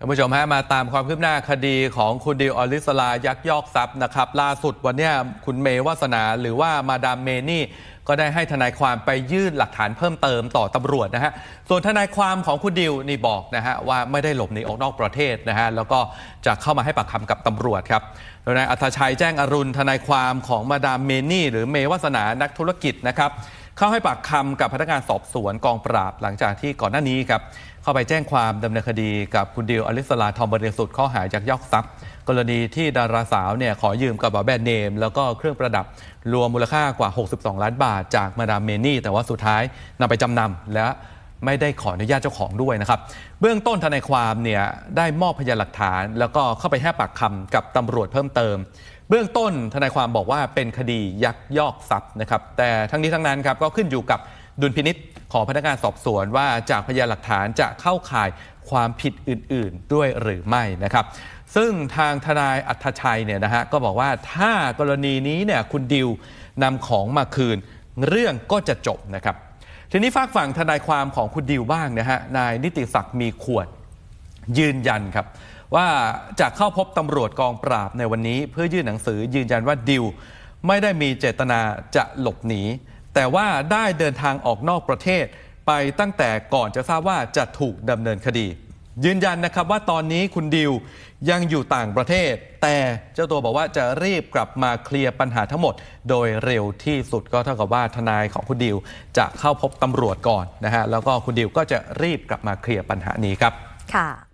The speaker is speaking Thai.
ท่านผู้ชมฮะมาตามความคืบหน้าคดีของคุณดิวอลิสลายักยอกทรัพย์นะครับ ล่าสุดวันนี้คุณเมย์วาสนาหรือว่ามาดามเมนี่ ก็ได้ให้ทนายความไปยื่นหลักฐานเพิ่มเติมต่อตำรวจนะฮะส่วนทนายความของคุณดิวนี่บอกนะฮะว่าไม่ได้หลบหนีออกนอกประเทศนะฮะแล้วก็จะเข้ามาให้ปากคำกับตำรวจครับโดยนายอัธชัยแจ้งอรุณทนายความของมาดามเมนี่ หรือเมย์วาสนานักธุรกิจนะครับ เข้าให้ปากคำกับพนักงานสอบสวนกองปราบหลังจากที่ก่อนหน้านี้ครับเข้าไปแจ้งความดำเนินคดีกับคุณดิวอลิสลาทอมบริสุทธิ์ข้อหายักยอกทรัพย์ กรณีที่ดาราสาวเนี่ยขอยืมกระเป๋าแบรนด์เนม แล้วก็เครื่องประดับรวมมูลค่ากว่า 62 ล้านบาทจากมาดามเมนี่ แต่ว่าสุดท้ายนำไปจำนำและ ไม่ได้ขออนุญาตเจ้าของด้วยนะครับ เบื้องต้นทนายความเนี่ยได้มอบพยานหลักฐาน แล้วก็เข้าไปให้ปากคำกับตำรวจเพิ่มเติม เบื้องต้นทนายความบอกว่าเป็นคดียักยอกทรัพย์นะครับ แต่ทั้งนี้ทั้งนั้นครับก็ขึ้นอยู่กับดุลพินิษของพนักงานสอบสวนว่าจากพยานหลักฐานจะเข้าข่ายความผิดอื่น ๆ ด้วยหรือไม่นะครับ ซึ่งทางทนายอัธชัยเนี่ยนะฮะก็บอกว่าถ้ากรณีนี้เนี่ยคุณดิวนำของมาคืนเรื่องก็จะจบนะครับ ทีนี้ฝากฝั่งทนายความของคุณดิวบ้างนะฮะนายนิติศักดิ์มีขวดยืนยันครับ ว่าจะเข้าพบตำรวจกองปราบในวันนี้ เพื่อยื่นหนังสือยืนยันว่าดิวไม่ได้มีเจตนาจะหลบหนี แต่ว่าได้เดินทางออกนอกประเทศไปตั้งแต่ก่อนจะทราบว่าจะถูกดำเนินคดี ยืนยันนะครับว่าตอนนี้คุณดิวยังอยู่ต่างประเทศ แต่เจ้าตัวบอกว่าจะรีบกลับมาเคลียร์ปัญหาทั้งหมด โดยเร็วที่สุดก็เท่ากับว่าทนายของคุณดิวจะเข้าพบตำรวจก่อนนะฮะแล้วก็คุณดิวก็จะรีบกลับมาเคลียร์ปัญหานี้ครับค่ะ